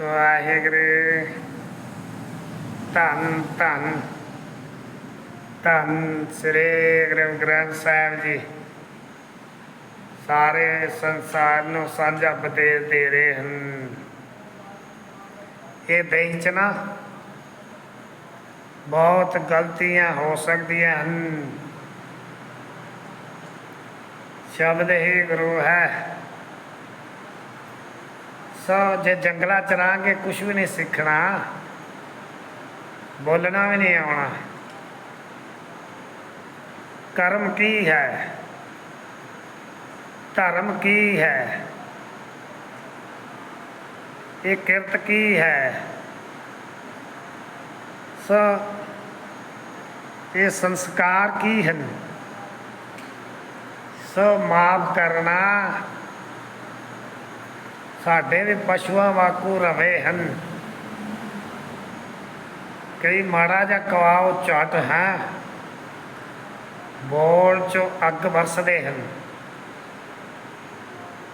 ਵਾਹਿਗੁਰੂ। ਧੰਨ ਧੰਨ। ਧੰਨ ਸ੍ਰੀ ਗੁਰੂ ਗ੍ਰੰਥ ਸਾਹਿਬ ਜੀ। ਸਾਰੇ ਸੰਸਾਰ ਨੂੰ ਸਾਂਝਾ ਉਪਦੇਸ਼ ਦੇ ਰਹੇ ਹਨ। ਇਹ ਬੇਚਨਾ ਬਹੁਤ ਗਲਤੀਆਂ ਹੋ ਸਕਦੀਆਂ ਹਨ। ਸ਼ਬਦ ਹੀ ਗੁਰੂ ਹੈ। ਸੋ ਜੇ ਜੰਗਲਾਂ ਚ ਰਹਾਂਗੇ ਕੁਝ ਵੀ ਨਹੀਂ ਸਿੱਖਣਾ। ਬੋਲਣਾ ਵੀ ਨਹੀਂ ਆਉਣਾ। ਕਰਮ ਕੀ ਹੈ? ਧਰਮ ਕੀ ਹੈ? ਇਹ ਕਿਰਤ ਕੀ ਹੈ? ਸੋ, ਇਹ ਸੰਸਕਾਰ ਕੀ ਹਨ? ਸੋ ਮਾਫ ਕਰਨਾ। ਸਾਡੇ ਵੀ ਪਸ਼ੂਆਂ ਵਾਂਗੂ ਰਵੇ ਹਨ। ਕਈ ਮਾੜਾ ਜਿਹਾ ਕਵਾਓ ਝਟ ਹੈ। ਬੋਲ ਚੋਂ ਅੱਗ ਵਰਸਦੇ ਹਨ।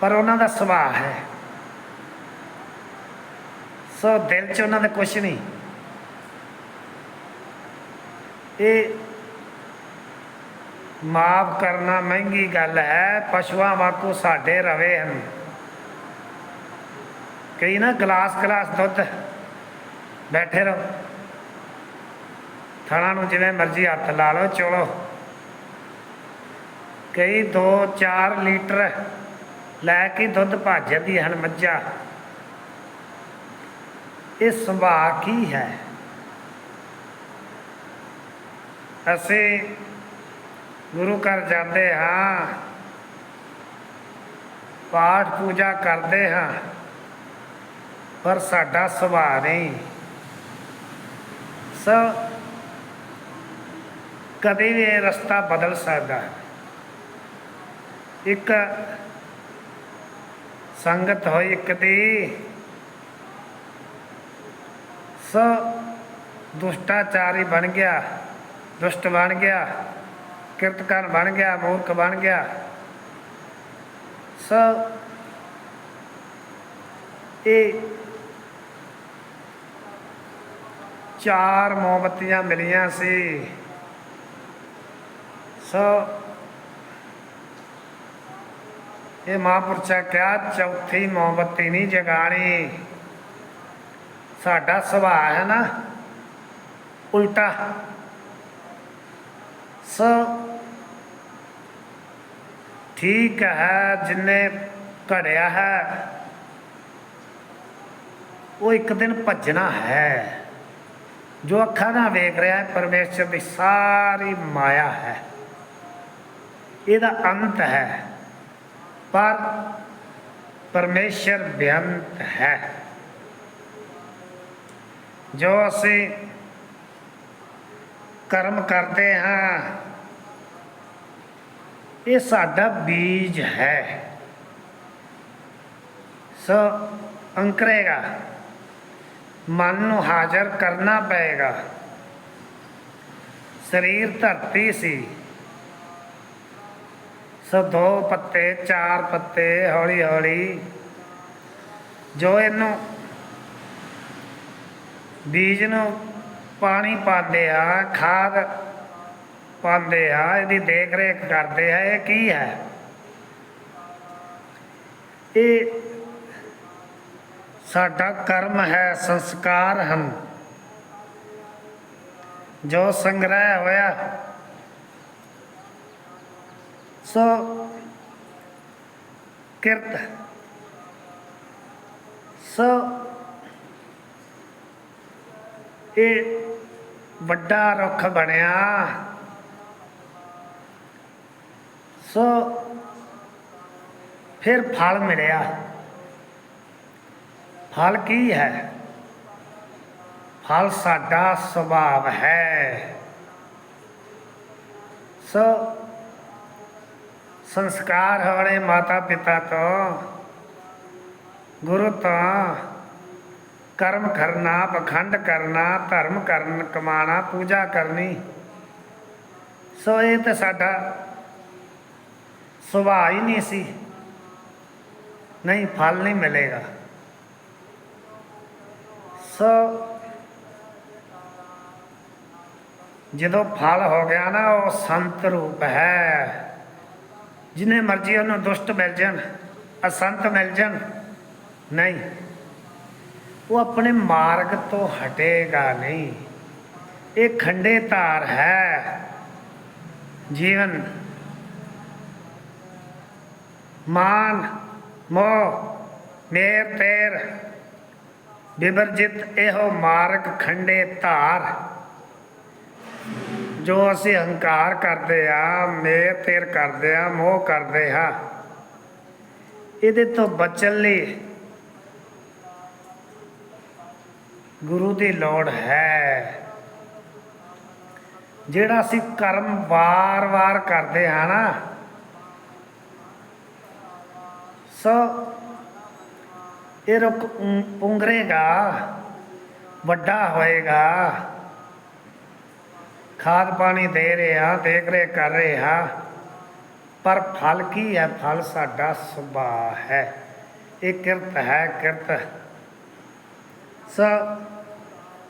ਪਰ ਉਹਨਾਂ ਦਾ ਸੁਭਾਅ ਹੈ। ਸੋ ਦਿਲ 'ਚ ਉਹਨਾਂ ਦਾ ਕੁਝ ਨਹੀਂ। ਇਹ ਮਾਫ ਕਰਨਾ ਮਹਿੰਗੀ ਗੱਲ ਹੈ। ਪਸ਼ੂਆਂ ਵਾਂਗੂ ਸਾਡੇ ਰਵੇ ਹਨ। ਕਈ ਨਾ, ਗਲਾਸ ਗਲਾਸ ਦੁੱਧ, ਬੈਠੇ ਰਹੋ। ਥਣਾ ਨੂੰ ਜਿਵੇਂ ਮਰਜ਼ੀ ਹੱਥ ਲਾ ਲਓ, ਚਲੋ। ਕਈ 2-4 ਲੀਟਰ ਲੈ ਕੇ ਦੁੱਧ ਭੱਜ ਭਾਜਦੀ ਹਨ ਮੱਝਾਂ ਇਹ ਸੁਭਾਅ ਕੀ ਹੈ? ਅਸੀਂ ਗੁਰੂ ਘਰ ਜਾਂਦੇ ਹਾਂ, ਪਾਠ ਪੂਜਾ ਕਰਦੇ ਹਾਂ। ਪਰ ਸਾਡਾ ਸੁਭਾਅ ਨਹੀਂ। ਸੋ ਕਦੇ ਵੀ ਇਹ ਰਸਤਾ ਬਦਲ ਸਕਦਾ ਹੈ। ਇੱਕ ਸੰਗਤ ਹੋਈ ਇੱਕ ਦੀ। ਸੋ ਦੁਸ਼ਟਾਚਾਰੀ ਬਣ ਗਿਆ, ਦੁਸ਼ਟ ਬਣ ਗਿਆ, ਕਿਰਤਕਾਰ ਬਣ ਗਿਆ, ਮੂਰਖ ਬਣ ਗਿਆ। ਸ ਇਹ ਚਾਰ ਮੋਮਬੱਤੀਆਂ ਮਿਲੀਆਂ ਸੀ। ਸੋ ਇਹ ਮਹਾਂਪੁਰਸ਼ਾ ਕਿਹਾ, ਚੌਥੀ ਮੋਮਬੱਤੀ ਨਹੀਂ ਜਗਾਣੀ। ਸਾਡਾ ਸੁਭਾਅ ਹੈ ਨਾ, ਉਲਟਾ। ਸੋ ਠੀਕ ਹੈ, ਜਿੰਨੇ ਘੜਿਆ ਹੈ, ਉਹ ਇੱਕ ਦਿਨ ਭੱਜਣਾ ਹੈ। ਜੋ ਅੱਖਾਂ ਨਾਲ ਵੇਖ ਰਿਹਾ ਹੈ, ਪਰਮੇਸ਼ਰ ਦੀ ਸਾਰੀ ਮਾਇਆ ਹੈ। ਇਹਦਾ ਅੰਤ ਹੈ। ਪਰ ਪਰਮੇਸ਼ਰ ਬੇਅੰਤ ਹੈ। ਜੋ ਅਸੀਂ ਕਰਮ ਕਰਦੇ ਹਾਂ, ਇਹ ਸਾਡਾ ਬੀਜ ਹੈ। ਸੋ ਅੰਕਰੇਗਾ। ਮਨ ਨੂੰ ਹਾਜ਼ਰ ਕਰਨਾ ਪਏਗਾ। ਸਰੀਰ ਧਰਤੀ ਸੀ। ਸੋ ਦੋ ਪੱਤੇ, ਚਾਰ ਪੱਤੇ ਹੌਲੀ ਹੌਲੀ ਜੋ ਇਹਨੂੰ ਬੀਜ ਨੂੰ ਪਾਣੀ ਪਾਉਂਦੇ ਆ, ਖਾਦ ਪਾਉਂਦੇ ਆ, ਇਹਦੀ ਦੇਖ ਰੇਖ ਕਰਦੇ ਆ, ਇਹ ਕੀ ਹੈ? ਇਹ ਸਾਡਾ ਕਰਮ ਹੈ ਸੰਸਕਾਰ ਹਨ। ਜੋ ਸੰਗ੍ਰਹਿ ਹੋਇਆ, ਸੋ ਕਿਰਤ ਸੋ ਇਹ ਵੱਡਾ ਰੁੱਖ ਬਣਿਆ। ਸੋ ਫਿਰ ਫਲ ਮਿਲਿਆ। ਫਲ ਕੀ ਹੈ ਫਲ ਸਾਡਾ ਸੁਭਾਵ ਹੈ ਸੋ ਸੰਸਕਾਰ ਹੋਣੇ ਮਾਤਾ ਪਿਤਾ ਤੋਂ ਗੁਰੂ ਤੋਂ ਕਰਮ ਕਰਨਾ ਪਖੰਡ ਕਰਨਾ ਧਰਮ ਕਰਨ ਕਮਾਣਾ ਪੂਜਾ ਕਰਨੀ ਸੋ ਇਹ ਤਾਂ ਸਾਡਾ ਸੁਭਾਅ ਹੀ ਨਹੀਂ ਸੀ ਨਹੀਂ ਫਲ ਨਹੀਂ ਮਿਲੇਗਾ ਸੋ ਜਦੋਂ ਫਲ ਹੋ ਗਿਆ ਨਾ, ਉਹ ਸੰਤ ਰੂਪ ਹੈ। ਜਿਨੇ ਮਰਜ਼ੀ ਉਹਨੂੰ ਦੁਸ਼ਟ ਮਿਲ ਜਾਣ, ਅਸੰਤ ਮਿਲ ਜਾਣ, ਨਹੀਂ। ਉਹ ਆਪਣੇ ਮਾਰਗ ਤੋਂ ਹਟੇਗਾ ਨਹੀਂ। ਇਹ ਖੰਡੇ ਧਾਰ ਹੈ। ਜੀਵਨ, ਮਾਨ, ਮੋਹ, ਮੇਰ, ਤੇਰ। ਬਿਵਰਜਿਤ ਇਹੋ ਮਾਰਗ ਖੰਡੇ ਧਾਰ। ਜੋ ਅਸੀਂ ਹੰਕਾਰ ਕਰਦੇ ਆ ਮੇਰ ਤੇਰ ਕਰਦੇ ਆ, ਮੋਹ ਕਰਦੇ ਆ, ਇਹਦੇ ਤੋਂ ਬਚਣ ਲਈ ਗੁਰੂ ਦੀ ਲੋੜ ਹੈ। ਜਿਹੜਾ ਅਸੀਂ ਕਰਮ ਵਾਰ-ਵਾਰ ਕਰਦੇ ਹਾਂ ਨਾ, ਸੋ ਇਹ ਰੁੱਖ ਉਂ- ਪੁੰਗਰੇਗਾ, ਵੱਡਾ ਹੋਏਗਾ। ਖਾਦ ਪਾਣੀ ਦੇ ਰਿਹਾ, ਦੇਖ ਰੇ ਕਰ ਰਿਹਾ। ਪਰ ਫਲ ਕੀ ਹੈ? ਫਲ ਸਾਡਾ ਸੁਭਾਅ ਹੈ। ਇਹ ਕਿਰਤ ਹੈ ਕਿਰਤ। ਸ,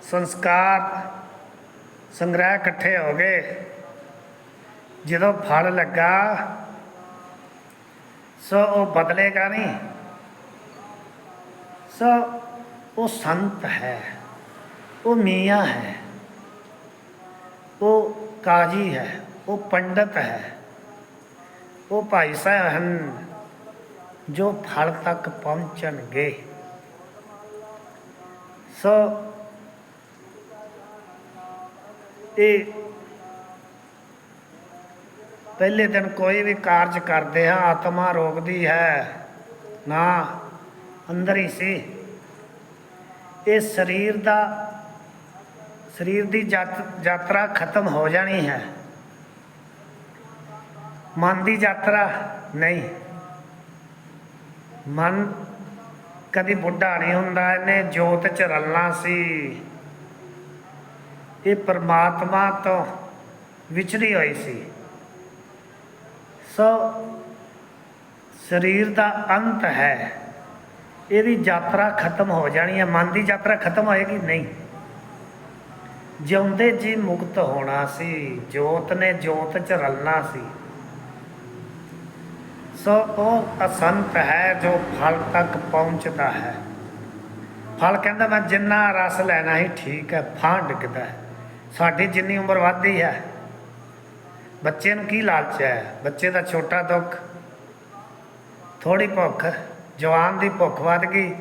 ਸੰਸਕਾਰ, ਸੰਗ੍ਰਹਿ ਇਕੱਠੇ ਹੋ ਗਏ। ਜਦੋਂ ਫਲ ਲੱਗਾ, ਸੋ, ਉਹ ਬਦਲੇਗਾ ਨਹੀਂ। ਸੋ ਉਹ ਸੰਤ ਹੈ ਉਹ ਮੀਆਂ ਹੈ ਉਹ ਕਾਜੀ ਹੈ ਉਹ ਪੰਡਤ ਹੈ ਉਹ ਭਾਈ ਸਾਹਿਬ ਹਨ ਜੋ ਫਲ ਤੱਕ ਪਹੁੰਚਣਗੇ ਸੋ ਇਹ ਪਹਿਲੇ ਦਿਨ ਕੋਈ ਵੀ ਕਾਰਜ ਕਰਦੇ ਹਾਂ ਆਤਮਾ ਰੋਕਦੀ ਹੈ ਨਾ ਅੰਦਰ ਹੀ ਸੀ। ਇਹ ਸਰੀਰ ਦਾ, ਸਰੀਰ ਦੀ ਯਾਤ- ਯਾਤਰਾ ਖਤਮ ਹੋ ਜਾਣੀ ਹੈ। ਮਨ ਦੀ ਯਾਤਰਾ ਨਹੀਂ। ਮਨ ਕਦੀ ਬੁੱਢਾ ਨਹੀਂ ਹੁੰਦਾ, ਇਹਨੇ ਜੋਤ ਚ ਰਲਣਾ ਸੀ। ਇਹ ਪਰਮਾਤਮਾ ਤੋਂ ਵਿਛੜੀ ਹੋਈ ਸੀ। ਸੋ ਸਰੀਰ ਦਾ ਅੰਤ ਹੈ। ਇਹਦੀ ਯਾਤਰਾ ਖਤਮ ਹੋ ਜਾਣੀ ਹੈ। ਮਨ ਦੀ ਯਾਤਰਾ ਖਤਮ ਹੋਏਗੀ? ਨਹੀਂ। ਜਿਉਂਦੇ ਜੀ ਮੁਕਤ ਹੋਣਾ ਸੀ, ਜੋਤ ਨੇ ਜੋਤ ਚ ਰਲਣਾ ਸੀ। ਸੋ ਉਹ ਅਸੰਤ ਹੈ ਜੋ ਫਲ ਤੱਕ ਪਹੁੰਚਦਾ ਹੈ। ਫਲ ਕਹਿੰਦਾ, ਮੈਂ ਜਿੰਨਾ ਰਸ ਲੈਣਾ ਹੀ ਠੀਕ ਹੈ ਫਾਂ ਡਿੱਗਦਾ ਹੈ। ਸਾਡੀ ਜਿੰਨੀ ਉਮਰ ਵੱਧਦੀ ਹੈ। ਬੱਚੇ ਨੂੰ ਕੀ ਲਾਲਚ ਹੈ? ਬੱਚੇ ਦਾ ਛੋਟਾ ਦੁੱਖ ਥੋੜੀ ਭੁੱਖ। ਜਵਾਨ ਦੀ ਭੁੱਖ ਵੱਧ ਗਈ।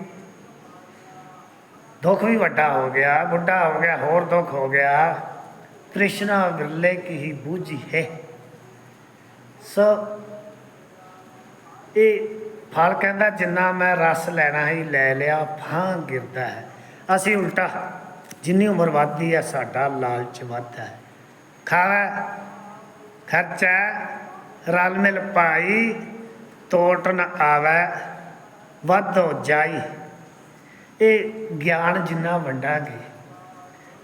ਦੁੱਖ ਵੀ ਵੱਡਾ ਹੋ ਗਿਆ, ਬੁੱਢਾ ਹੋ ਗਿਆ, ਹੋਰ ਦੁੱਖ ਹੋ ਗਿਆ। ਤ੍ਰਿਸ਼ਨਾ ਵਿਰਲੇ ਕੀ ਹੀ ਬੂਝੀ ਹੈ। ਸੋ ਇਹ ਫਲ ਕਹਿੰਦਾ, ਜਿੰਨਾ ਮੈਂ ਰਸ ਲੈਣਾ ਹੀ ਲੈ ਲਿਆ, ਫਾਂ ਗਿਰਦਾ ਹੈ। ਅਸੀਂ ਉਲਟਾ, ਜਿੰਨੀ ਉਮਰ ਵੱਧਦੀ ਹੈ, ਸਾਡਾ ਲਾਲਚ ਵੱਧਦਾ ਹੈ। ਖਾਵਾ, ਖਰਚਾ, ਰਲ ਮਿਲ ਪਾਈ, ਤੋਟ ਨ ਆਵੇ। ਵਾਧੋ ਜਾਈ। ਇਹ ਗਿਆਨ ਜਿੰਨਾ ਵੰਡਾਂਗੇ,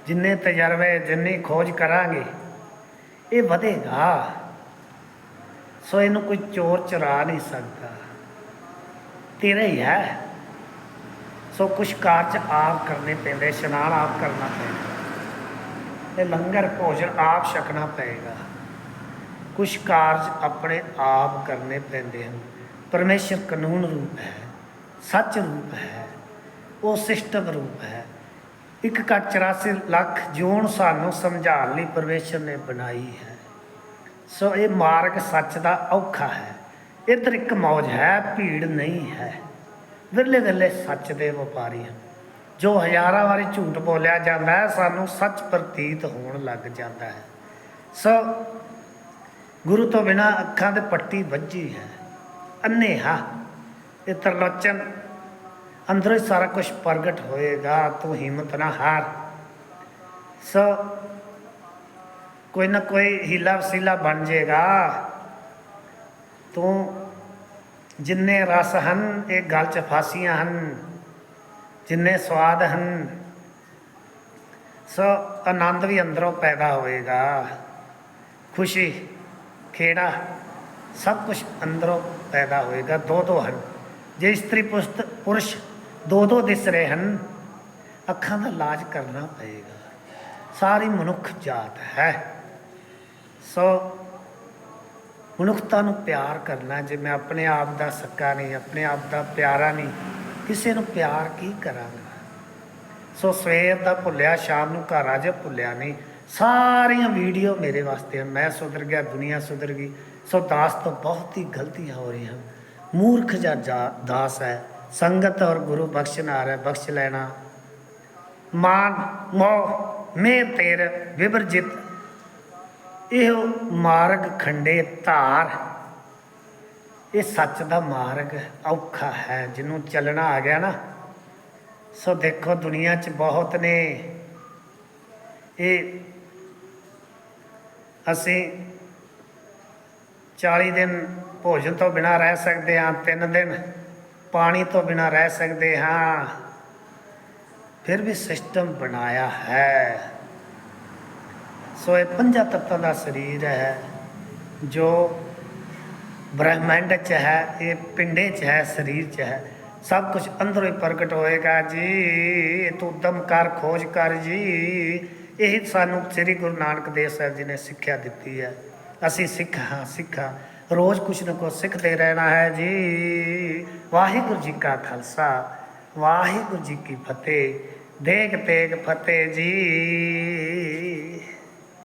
ਜਿੰਨੇ ਤਜਰਬੇ, ਜਿੰਨੀ ਖੋਜ ਕਰਾਂਗੇ, ਇਹ ਵਧੇਗਾ। ਸੋ ਇਹਨੂੰ ਕੋਈ ਚੋਰ ਚਰਾ ਨਹੀਂ ਸਕਦਾ। ਤੇਰਾ ਹੀ ਹੈ। ਸੋ ਕੁਛ ਕਾਰਜ ਆਪ ਕਰਨੇ ਪੈਂਦੇ, ਇਸ਼ਨਾਨ ਆਪ ਕਰਨਾ ਪੈਂਦਾ। ਇਹ ਲੰਗਰ ਭੋਜਨ ਆਪ ਛਕਣਾ ਪਏਗਾ। ਕੁਛ ਕਾਰਜ ਆਪਣੇ ਆਪ ਕਰਨੇ ਪੈਂਦੇ ਹਨ। ਪਰਮੇਸ਼ਰ ਕਾਨੂੰਨ ਰੂਪ ਹੈ। ਸੱਚ ਰੂਪ ਹੈ, ਉਹ ਸਿਸਟਮ ਰੂਪ ਹੈ। ਇੱਕ ਕੱਟ 84 ਲੱਖ ਜੂਨ ਸਾਨੂੰ ਸਮਝਾਉਣ ਲਈ ਪਰਮੇਸ਼ਰ ਨੇ ਬਣਾਈ ਹੈ। ਸੋ ਇਹ ਮਾਰਗ ਸੱਚ ਦਾ ਔਖਾ ਹੈ। ਇੱਧਰ ਇੱਕ ਮੌਜ ਹੈ, ਭੀੜ ਨਹੀਂ ਹੈ। ਵਿਰਲੇ ਵਿਰਲੇ ਸੱਚ ਦੇ ਵਪਾਰੀ ਹਨ ਜੋ ਹਜ਼ਾਰਾਂ ਵਾਰੀ ਝੂਠ ਬੋਲਿਆ ਜਾਂਦਾ ਹੈ, ਸਾਨੂੰ ਸੱਚ ਪ੍ਰਤੀਤ ਹੋਣ ਲੱਗ ਜਾਂਦਾ ਹੈ। ਸੋ ਗੁਰੂ ਤੋਂ ਬਿਨਾ ਅੱਖਾਂ ਤੇ ਪੱਟੀ ਵੱਜੀ ਹੈ। ਅੰਨੇਹਾ ਇਹ ਤਰਲੋਚਨ ਅੰਦਰੋਂ ਹੀ ਸਾਰਾ ਕੁਝ ਪ੍ਰਗਟ ਹੋਏਗਾ ਤੂੰ ਹਿੰਮਤ ਨਾ ਹਾਰ ਸੋ ਕੋਈ ਨਾ ਕੋਈ ਹੀਲਾ ਵਸੀਲਾ ਬਣ ਜਾਏਗਾ ਤੂੰ ਜਿੰਨੇ ਰਸ ਹਨ ਇਹ ਗਲ ਚ ਫਾਸੀਆਂ ਹਨ ਜਿੰਨੇ ਸਵਾਦ ਹਨ ਸੋ ਆਨੰਦ ਵੀ ਅੰਦਰੋਂ ਪੈਦਾ ਹੋਏਗਾ ਖੁਸ਼ੀ ਖੇੜਾ ਸਭ ਕੁਝ ਅੰਦਰੋਂ ਪੈਦਾ ਹੋਏਗਾ ਦੋ ਦੋ ਹਨ ਜੇ ਇਸਤਰੀ ਪੁਸਤ ਪੁਰਸ਼ ਦੋ ਦੋ ਦਿਸ ਰਹੇ ਹਨ, ਅੱਖਾਂ ਦਾ ਇਲਾਜ ਕਰਨਾ ਪਏਗਾ। ਸਾਰੀ ਮਨੁੱਖ ਜਾਤ ਹੈ। ਸੋ ਮਨੁੱਖਤਾ ਨੂੰ ਪਿਆਰ ਕਰਨਾ, ਜੇ ਮੈਂ ਆਪਣੇ ਆਪ ਦਾ ਸੱਕਾ ਨਹੀਂ, ਆਪਣੇ ਆਪ ਦਾ ਪਿਆਰਾ ਨਹੀਂ, ਕਿਸੇ ਨੂੰ ਪਿਆਰ ਕੀ ਕਰਾਂਗਾ? ਸੋ ਸਵੇਰ ਦਾ ਭੁੱਲਿਆ, ਸ਼ਾਮ ਨੂੰ ਘਰ ਆ ਜਾ, ਭੁੱਲਿਆ ਨਹੀਂ। ਸਾਰੀਆਂ ਵੀਡੀਓ ਮੇਰੇ ਵਾਸਤੇ ਹਨ ਮੈਂ ਸੁਧਰ ਗਿਆ, ਦੁਨੀਆ ਸੁਧਰ ਗਈ। ਸੋ ਦਾਸ ਤੋਂ ਬਹੁਤ ਹੀ ਗਲਤੀਆਂ ਹੋ ਰਹੀਆਂ ਹਨ। ਮੂਰਖ ਜਾਂ ਦਾਸ ਹੈ, ਸੰਗਤ ਔਰ ਗੁਰੂ ਬਖਸ਼ਨਾਰ ਹੈ, ਬਖਸ਼ ਲੈਣਾ। ਮਾਨ, ਮੋਹ ਮੇ ਤੇਰ, ਵਿਵਰਜਿਤ, ਇਹ ਮਾਰਗ ਖੰਡੇ ਧਾਰ। ਇਹ ਸੱਚ ਦਾ ਮਾਰਗ ਔਖਾ ਹੈ, ਜਿਹਨੂੰ ਚੱਲਣਾ ਆ ਗਿਆ ਨਾ। ਸੋ ਦੇਖੋ, ਦੁਨੀਆ 'ਚ ਬਹੁਤ ਨੇ। ਇਹ ਅਸੀਂ 40 ਦਿਨ ਭੋਜਨ ਤੋਂ ਬਿਨਾ ਰਹਿ ਸਕਦੇ ਹਾਂ 3 ਦਿਨ ਪਾਣੀ ਤੋਂ ਬਿਨਾ ਰਹਿ ਸਕਦੇ ਹਾਂ। ਫਿਰ ਵੀ ਸਿਸਟਮ ਬਣਾਇਆ ਹੈ। ਸੋ ਇਹ ਪੰਜਾਂ ਤੱਤਾਂ ਦਾ ਸਰੀਰ ਹੈ, ਜੋ ਬ੍ਰਹਿਮੰਡ ਚ ਹੈ, ਇਹ ਪਿੰਡੇ ਚ ਹੈ, ਸਰੀਰ ਚ ਹੈ। ਸਭ ਕੁਝ ਅੰਦਰੋਂ ਹੀ ਪ੍ਰਗਟ ਹੋਏਗਾ ਜੀ। ਤੂੰ ਦਮ ਕਰ, ਖੋਜ ਕਰ ਜੀ। ਇਹ ਸਾਨੂੰ ਸ੍ਰੀ ਗੁਰੂ ਨਾਨਕ ਦੇਵ ਸਾਹਿਬ ਜੀ ਨੇ ਸਿੱਖਿਆ ਦਿੱਤੀ ਹੈ। ਅਸੀਂ ਸਿੱਖ ਹਾਂ ਸਿੱਖ ਹਾਂ। ਰੋਜ਼ ਕੁਛ ਨਾ ਕੁਛ ਸਿੱਖਦੇ ਰਹਿਣਾ ਹੈ ਜੀ। ਵਾਹਿਗੁਰੂ ਜੀ ਕਾ ਖਾਲਸਾ, ਵਾਹਿਗੁਰੂ ਜੀ ਕੀ ਫਤਿਹ। ਦੇਖ ਤੇਗ ਫਤਿਹ ਜੀ।